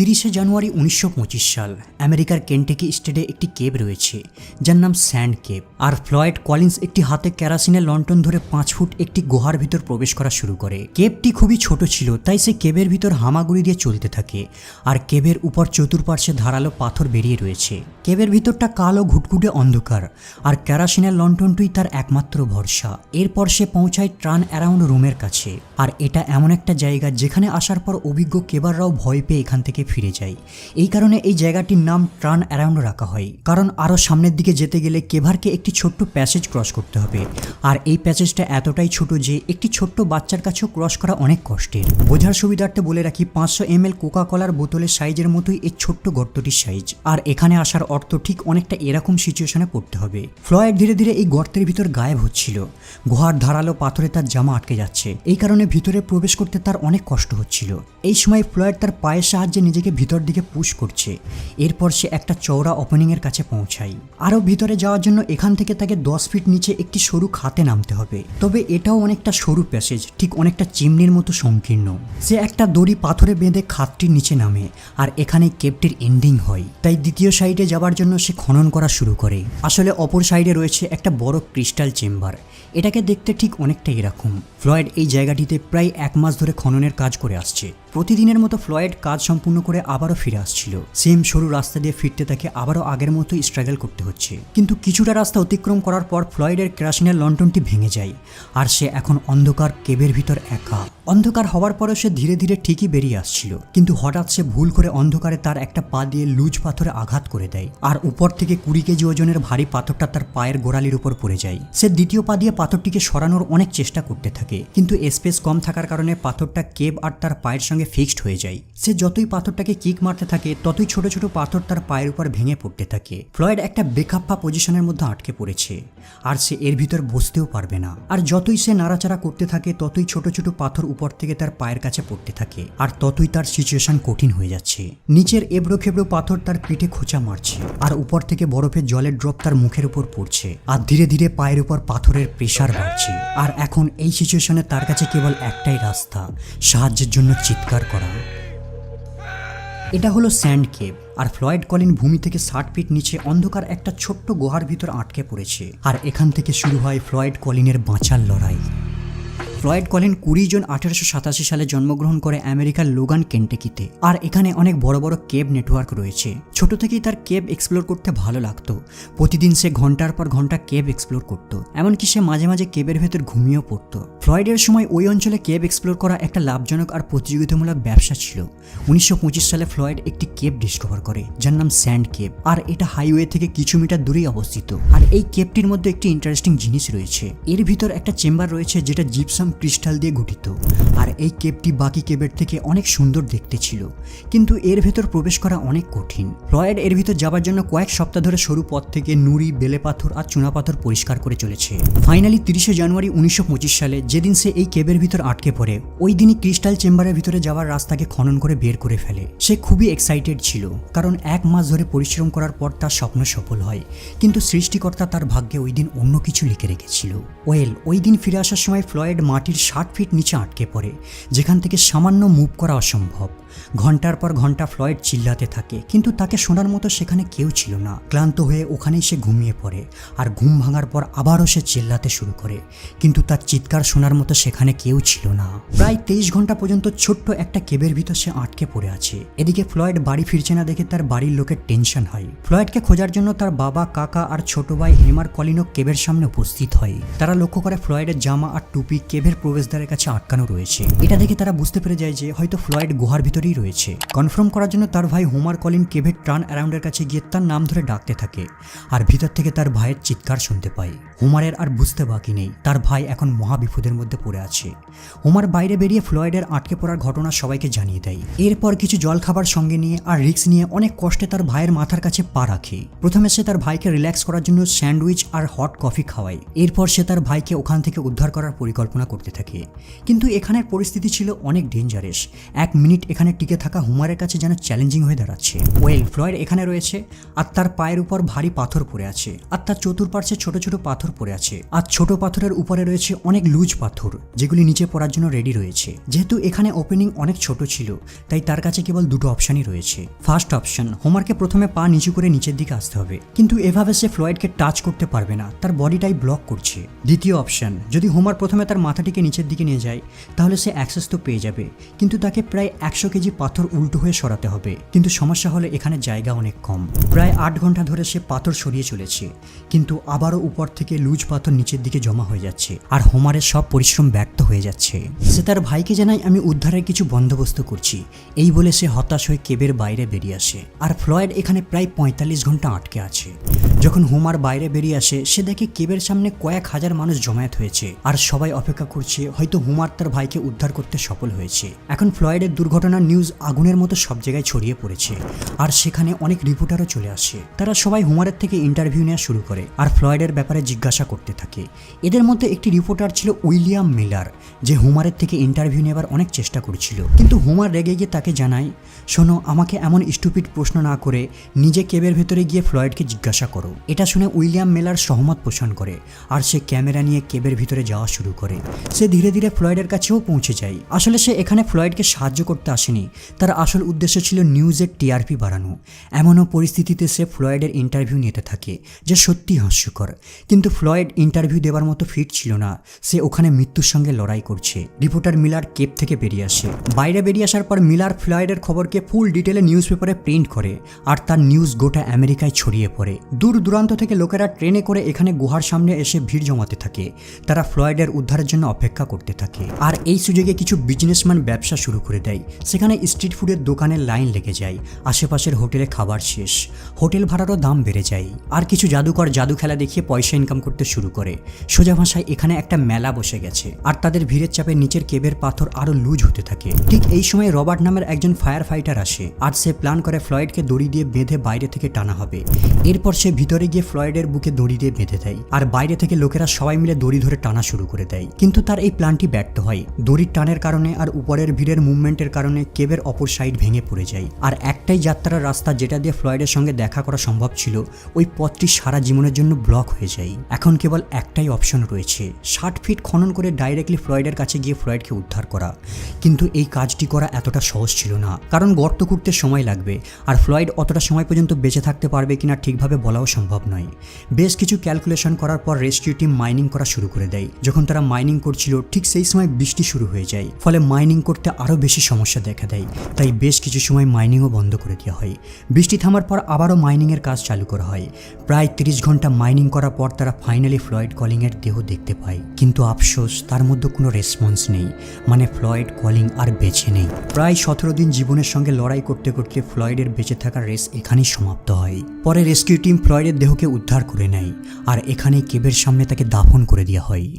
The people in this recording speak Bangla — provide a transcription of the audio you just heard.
তিরিশে জানুয়ারি উনিশশো পঁচিশ সাল আমেরিকার কেন্টেকি স্টেটে একটি কেব রয়েছে, যার নাম স্যান্ড কেব আর ফ্লয়েড কলিন্স একটি হাতে ক্যারাসিনের লন্ঠন ধরে পাঁচ ফুট একটি গুহার ভিতর প্রবেশ করা শুরু করে। কেবটি খুবই ছোট ছিল, তাই সে কেবের ভিতর হামাগুড়ি দিয়ে চলতে থাকে। আর কেবের উপর চতুর্পার্শ্বে ধারালো পাথর বেরিয়ে রয়েছে। কেবের ভিতরটা কালো ঘুটঘুটে অন্ধকার, আর ক্যারাসিনের লন্ঠনটুই তার একমাত্র ভরসা। এরপর সে পৌঁছায় ট্রান অ্যারাউন্ড রুমের কাছে। আর এটা এমন একটা জায়গা যেখানে আসার পর অভিজ্ঞ কেবাররাও ভয় পেয়ে এখান থেকে ফিরে যায় এই কারণে এই জায়গাটির নাম ট্রান অ্যারাউন্ড রাখা হয়। কারণ আরও সামনের দিকে যেতে গেলে কেভারকে একটি ছোট্ট প্যাসেজ ক্রস করতে হবে। আর এই প্যাসেজটা এতটাই ছোট যে একটি ছোট্ট বাচ্চার কাছেও ক্রস করা অনেক কষ্টের। বোঝার সুবিধার্থে বলে রাখি, পাঁচশো এম এল কোকা কলার বোতলের সাইজের মতোই এই ছোট্ট গর্তটির সাইজ। আর এখানে আসার অর্থ ঠিক অনেকটা এরকম সিচুয়েশনে পড়তে হবে। ফ্লয়েড ধীরে ধীরে এই গর্তের ভিতর গায়েব হচ্ছিল। গুহার ধারালো পাথরে তার জামা আটকে যাচ্ছে। এই কারণে ভিতরে প্রবেশ করতে তার অনেক কষ্ট হচ্ছিল। এই সময় ফ্লয়েড তার পায়ের সাহায্যে নিজেকে ভিতর দিকে পুশ করছে। এরপর সে একটা চওড়া ওপেনিংয়ের কাছে পৌঁছায়। আরও ভিতরে যাওয়ার জন্য এখান থেকে তাকে দশ ফিট নিচে একটি সরু খাতে নামতে হবে। তবে এটাও অনেকটা সরু প্যাসেজ ঠিক অনেকটা চিমনির মতো সংকীর্ণ। সে একটা দড়ি পাথরে বেঁধে খাতটির নিচে নামে, আর এখানে কেপটির এন্ডিং হয়। তাই দ্বিতীয় সাইডে যাবার জন্য সে খনন করা শুরু করে। আসলে অপর সাইডে রয়েছে একটা বড় ক্রিস্টাল চেম্বার এটাকে দেখতে ঠিক অনেকটা এরকম। ফ্লয়েড এই জায়গাটিতে প্রায় এক মাস ধরে খননের কাজ করে আসছে। প্রতিদিনের মতো ফ্লয়েড কাজ সম্পূর্ণ করে আবারও ফিরে আসছিল। সেম সরু রাস্তা দিয়ে ফিরতে তাকে আবারও আগের মতো স্ট্রাগল করতে হচ্ছে। কিন্তু কিছুটা রাস্তা অতিক্রম করার পর ফ্লয়েডের ক্রাশিনের লন্ঠনটি ভেঙে যায় আর সে এখন অন্ধকার কেবের ভিতর একা। অন্ধকার হওয়ার পরও সে ধীরে ধীরে ঠিকই বেরিয়ে আসছিল। কিন্তু হঠাৎ সে ভুল করে অন্ধকারে তার একটা পা দিয়ে লুজ পাথরে আঘাত করে দেয় আর উপর থেকে কুড়ি কেজি ওজনের ভারী পাথরটা তার পায়ের গোড়ালির উপর পড়ে যায়। সে দ্বিতীয় পা দিয়ে পাথরটিকে সরানোর অনেক চেষ্টা করতে থাকে, কিন্তু স্পেস কম থাকার কারণে পাথরটা কেব আর তার পায়ের সঙ্গে ফিক্সড হয়ে যায়। সে যতই পাথরটাকে কিক মারতে থাকে, ততই ছোট ছোট পাথর তার পায়ের উপর ভেঙে পড়তে থাকে। ফ্লয়েড একটা বেখাপ্পা পজিশনের মধ্যে আটকে পড়েছে। আর সে এর ভিতর বসতেও পারবে না। আর যতই সে নাড়াচাড়া করতে থাকে, ততই ছোট ছোট পাথর উপর থেকে তার পায়ের কাছে পড়তে থাকে। আর ততই তার সিচুয়েশন কঠিন হয়ে যাচ্ছে। নিচের এবড়ো খেবড়ো পাথর তার পিঠে খোঁচা মারছে। আর উপর থেকে বরফের জলের ড্রপ তার মুখের উপর পড়ছে। আর ধীরে ধীরে পায়ের উপর পাথরের প্রেশার বাড়ছে। আর এখন এই সিচুয়েশনে তার কাছে কেবল একটাই রাস্তা, সাহায্যের জন্য চিৎকার। করা। এটা হলো স্যান্ড কেভ আর ফ্লয়েড কলিন ভূমি থেকে ষাট ফিট নিচে অন্ধকার একটা ছোট্ট গুহার ভিতর আটকে পড়েছে। আর এখান থেকে শুরু হয় ফ্লয়েড কলিনের বাঁচার লড়াই। ফ্লয়েড কলেন কুড়ি জন আঠারোশো সাতাশি সালে জন্মগ্রহণ করে আমেরিকার লোগান কেন্টেকিতে। আর এখানে অনেক বড় বড় কেব নেটওয়ার্ক রয়েছে। ছোট থেকেই তার কেব এক্সপ্লোর করতে ভালো লাগতো। প্রতিদিন সে ঘণ্টার পর ঘণ্টা কেব এক্সপ্লোর করতো। এমনকি সে মাঝে মাঝে কেবের ভেতর ঘুমিয়েও পড়তো। ফ্লয়েডের সময় ওই অঞ্চলে কেব এক্সপ্লোর করা একটা লাভজনক আর প্রতিযোগিতামূলক ব্যবসা ছিল। উনিশশো পঁচিশ সালে ফ্লয়েড একটি কেব ডিসকভার করে, যার নাম স্যান্ড কেব আর এটা হাইওয়ে থেকে কিছু মিটার দূরেই অবস্থিত। আর এই কেবটির মধ্যে একটি ইন্টারেস্টিং জিনিস রয়েছে। এর ভিতর একটা চেম্বার রয়েছে যেটা জিপসাম ক্রিস্টাল দিয়ে গঠিত। আর এই কেবটি বাকি কেবের থেকে অনেক সুন্দর দেখতে ছিল। কিন্তু এর ভেতর প্রবেশ করা অনেক কঠিন। ফ্লয়েড এর ভিতর যাবার জন্য কয়েক সপ্তাহ ধরে সরু পথ থেকে নুড়ি, বেলে পাথর আর চুনাপাথর পরিষ্কার করে চলেছে। ফাইনালি তিরিশে জানুয়ারি উনিশশো সালে যেদিন সে এই কেবের ভিতর আটকে পড়ে, ওই দিনই ক্রিস্টাল চেম্বারের ভিতরে যাওয়ার রাস্তাকে খনন করে বের করে ফেলে। সে খুবই এক্সাইটেড ছিল, কারণ এক মাস ধরে পরিশ্রম করার পর তার স্বপ্ন সফল হয়। কিন্তু সৃষ্টিকর্তা তার ভাগ্যে ওই দিন অন্য কিছু লিখে রেখেছিল। ওয়েল, ওই দিন ফিরে আসার সময় ফ্লয়েড মাটির ষাট ফিট নিচে আটকে পড়ে যেখান থেকে সামান্য মুভ করা অসম্ভব। ঘণ্টার পর ঘণ্টা ফ্লয়েড চিল্লাতে থাকে, কিন্তু তাকে শোনার মতো সেখানে কেউ ছিল না। ক্লান্ত হয়ে ওখানেই সে ঘুমিয়ে পড়ে, আর ঘুম ভাঙার পর আবারও সে চিল্লাতে শুরু করে, কিন্তু তার চিৎকার শোনার মতো সেখানে কেউ ছিল না। প্রায় তেইশ ঘণ্টা পর্যন্ত ছোট্ট একটা কেবের ভিতর সে আটকে পড়ে আছে। এদিকে ফ্লয়েড বাড়ি ফিরছে না দেখে তার বাড়ির লোকের টেনশন হয়। ফ্লয়েডকে খোঁজার জন্য তার বাবা, কাকা আর ছোট ভাই হেমার কলিনও কেবের সামনে উপস্থিত হয়। তারা লক্ষ্য করে ফ্লয়েডের জামা আর টুপি কেবের প্রবেশদ্বারের কাছে আটকানো রয়েছে। এটা দেখে তারা বুঝতে পেরে যায় যে হয়তো ফ্লয়েড গুহার ভিতরেই রয়েছে। কনফার্ম করার জন্য তার ভাই হোমার কলিন কেভের ট্রান অ্যারাউন্ডের কাছে গিয়ে তার নাম ধরে ডাকতে থাকে আর ভিতর থেকে তার ভাইয়ের চিৎকার শুনতে পায়। হোমারের আর বুঝতে বাকি নেই। তার ভাই এখন মহাবিপদের মধ্যে পড়ে আছে। হোমার বাইরে বেরিয়ে ফ্লয়েডের আটকে পড়ার ঘটনা সবাইকে জানিয়ে দেয়। এরপর কিছু জলখাবার সঙ্গে নিয়ে আর রিক্স নিয়ে অনেক কষ্টে তার ভাইয়ের মাথার কাছে পা রাখে। প্রথমে সে তার ভাইকে রিল্যাক্স করার জন্য স্যান্ডউইচ আর হট কফি খাওয়ায়। এরপর সে তার ভাইকে ওখান থেকে উদ্ধার করার পরিকল্পনা করতে থাকে। কিন্তু এখানের পরিস্থিতি ছিল অনেক ডেঞ্জারাস। এক মিনিট এখানে এখানে টিকে থাকা হুমারের কাছে যেন চ্যালেঞ্জিং হয়ে দাঁড়াচ্ছে। ওয়েল, ফ্লয়েড এখানে রয়েছে আর তার পায়ের উপর ভারী পাথর পড়ে আছে আর তার চতুর্পার্শ্বে ছোট ছোট পাথর পড়ে আছে আর ছোট পাথরের উপরে রয়েছে অনেক লুজ পাথর যেগুলি নিচে পড়ার জন্য রেডি রয়েছে। যেহেতু এখানে ওপেনিং অনেক ছোট ছিল, তাই তার কাছে কেবল দুটো অপশনই রয়েছে। ফার্স্ট অপশন হোমারকে প্রথমে পা নিচু করে নিচের দিকে আসতে হবে, কিন্তু এভাবে সে ফ্লয়েডকে টাচ করতে পারবে না, তার বডিটাই ব্লক করছে। দ্বিতীয় অপশন যদি হোমার প্রথমে তার মাথাটিকে নিচের দিকে নিয়ে যায়, তাহলে সে অ্যাক্সেস তো পেয়ে যাবে, কিন্তু তাকে প্রায় একশো কেজি পাথর উল্টো হয়ে সরাতে হবে, কিন্তু সমস্যা হলে এখানে জায়গা অনেক কম। প্রায় আট ঘণ্টা ধরে সে পাথর সরিয়ে চলেছে, কিন্তু আবারও উপর থেকে লুজ পাথর নিচের দিকে জমা হয়ে যাচ্ছে, আর হোমারের সব পরিশ্রম ব্যর্থ হয়ে যাচ্ছে। সে তার ভাইকে জানায় আমি উদ্ধারের কিছু বন্দোবস্ত করছি। এই বলে সে হতাশ হয়ে কেবের বাইরে বেরিয়ে আসে, আর ফ্লয়েড এখানে প্রায় পঁয়তাল্লিশ ঘণ্টা আটকে আছে। যখন হোমার বাইরে বেরিয়ে আসে, সে দেখে কেবের সামনে কয়েক হাজার মানুষ জমায়েত হয়েছে। আর সবাই অপেক্ষা করছে, হয়তো হোমার তার ভাইকে উদ্ধার করতে সফল হয়েছে। এখন ফ্লয়েডের দুর্ঘটনার নিউজ আগুনের মতো সব জায়গায় ছড়িয়ে পড়েছে। আর সেখানে অনেক রিপোর্টারও চলে আসে। তারা সবাই হোমারের থেকে ইন্টারভিউ নেওয়া শুরু করে আর ফ্লয়েডের ব্যাপারে জিজ্ঞাসা করতে থাকে। এদের মধ্যে একটি রিপোর্টার ছিল উইলিয়াম মিলার, যে হোমারের থেকে ইন্টারভিউ নেবার অনেক চেষ্টা করছিল। কিন্তু হোমার রেগে গিয়ে তাকে জানায়, শোনো, আমাকে এমন স্টুপিড প্রশ্ন না করে নিজে কেবের ভেতরে গিয়ে ফ্লয়েডকে জিজ্ঞাসা করো। এটা শুনে উইলিয়াম মেলার সহমত পোষণ করে আর সে ক্যামেরা নিয়ে কেবের ভিতরে যাওয়া শুরু করে। সে ধীরে ধীরে ফ্লয়েডের কাছেও পৌঁছে যায়। আসলে সে এখানে ফ্লয়েডকে সাহায্য করতে আসেনি। তার আসল উদ্দেশ্য ছিল নিউজের টিআরপি বাড়ানো। এমনও পরিস্থিতিতে সে ফ্লয়েডের ইন্টারভিউ নিতে থাকে, যে সত্যি হাস্যকর। কিন্তু ফ্লয়েড ইন্টারভিউ দেওয়ার মতো ফিট ছিল না। সে ওখানে মৃত্যুর সঙ্গে লড়াই করছে। রিপোর্টার মিলার কেপ থেকে বেরিয়ে আসে। বাইরে বেরিয়ে আসার পর মিলার ফ্লয়েডের খবরকে ফুল ডিটেলে নিউজ পেপারে প্রিন্ট করে আর তার নিউজ গোটা আমেরিকায় ছড়িয়ে পড়ে। দূর দূরান্ত থেকে লোকেরা ট্রেনে করে এখানে গুহার সামনে এসে ভিড় জমাতে থাকে। তারা ফ্লয়েডের উদ্ধারের জন্য অপেক্ষা করতে থাকে। আর এই সুযোগে কিছু বিজনেসম্যান ব্যবসা শুরু করে দেয়। সেখানে স্ট্রিট ফুডের দোকানের লাইন লেগে যায়। আশেপাশের হোটেলে খাবার শেষ। হোটেল ভাড়ারও দাম বেড়ে যায়। আর কিছু জাদুকর জাদু খেলা দেখিয়ে পয়সা ইনকাম করতে শুরু করে। সোজা ভাষায় এখানে একটা মেলা বসে গেছে। আর তাদের ভিড়ের চাপে নিচের কেবের পাথর আরও লুজ হতে থাকে। ঠিক এই সময় রবার্ট নামের একজন ফায়ার ফাইটার আসে। আর সে প্ল্যান করে ফ্লয়েডকে দড়ি দিয়ে বেঁধে বাইরে থেকে টানা হবে। এরপর সে ভিতরে গিয়ে ফ্লয়েডের বুকে দড়ি দিয়ে বেঁধে দেয় আর বাইরে থেকে লোকেরা সবাই মিলে দড়ি ধরে টানা শুরু করে দেয়। কিন্তু তার এই প্ল্যানটি ব্যর্থ হয়। দড়ির টানের কারণে আর উপরের ভিড়ের মুভমেন্টের কারণে কেবের অপর সাইড ভেঙে পড়ে যায়। আর একটাই যাত্রার রাস্তা যেটা দিয়ে ফ্লয়েডের সঙ্গে দেখা করা সম্ভব ছিল, ওই পথটি সারা জীবনের জন্য ব্লক হয়ে যায়। এখন কেবল একটাই অপশন রয়েছে। ষাট ফিট খনন করে ডাইরেক্টলি ফ্লয়েডের কাছে গিয়ে ফ্লয়েডকে উদ্ধার করা। কিন্তু এই কাজটি করা এতটা সহজ ছিল না। কারণ গর্ত করতে সময় লাগবে। আর ফ্লয়েড অতটা সময় পর্যন্ত বেঁচে থাকতে পারবে কিনা ঠিকভাবে বলাও সম্ভব নয়। বেশ কিছু ক্যালকুলেশন করার পর রেস্কিউ টিম মাইনিং করা শুরু করে দেয়। যখন তারা মাইনিং করছিল, ঠিক সেই সময় বৃষ্টি শুরু হয়ে যায়, ফলে মাইনিং করতে আরও বেশি সমস্যা দেখা দেয়। তাই বেশ কিছু সময় মাইনিংও বন্ধ করে দেওয়া হয়। বৃষ্টি থামার পর আবারও মাইনিংয়ের কাজ চালু করা হয়। প্রায় তিরিশ ঘণ্টা মাইনিং করার পর তারা ফাইনালি ফ্লয়েড কলিংয়ের দেহ দেখতে পায়। কিন্তু আফসোস, তার মধ্যে কোনো রেসপন্স নেই। মানে ফ্লয়েড কলিং আর বেঁচে নেই। প্রায় সতেরো দিন জীবনের সঙ্গে লড়াই করতে করতে ফ্লয়েডের বেঁচে থাকার রেস এখানেই সমাপ্ত হয়। পরে রেস্কিউ টিম ফ্লয়েডের দেহকে উদ্ধার করে নেয় আর এখানে কেবের সামনে তাকে দাফন করে দেওয়া হয়।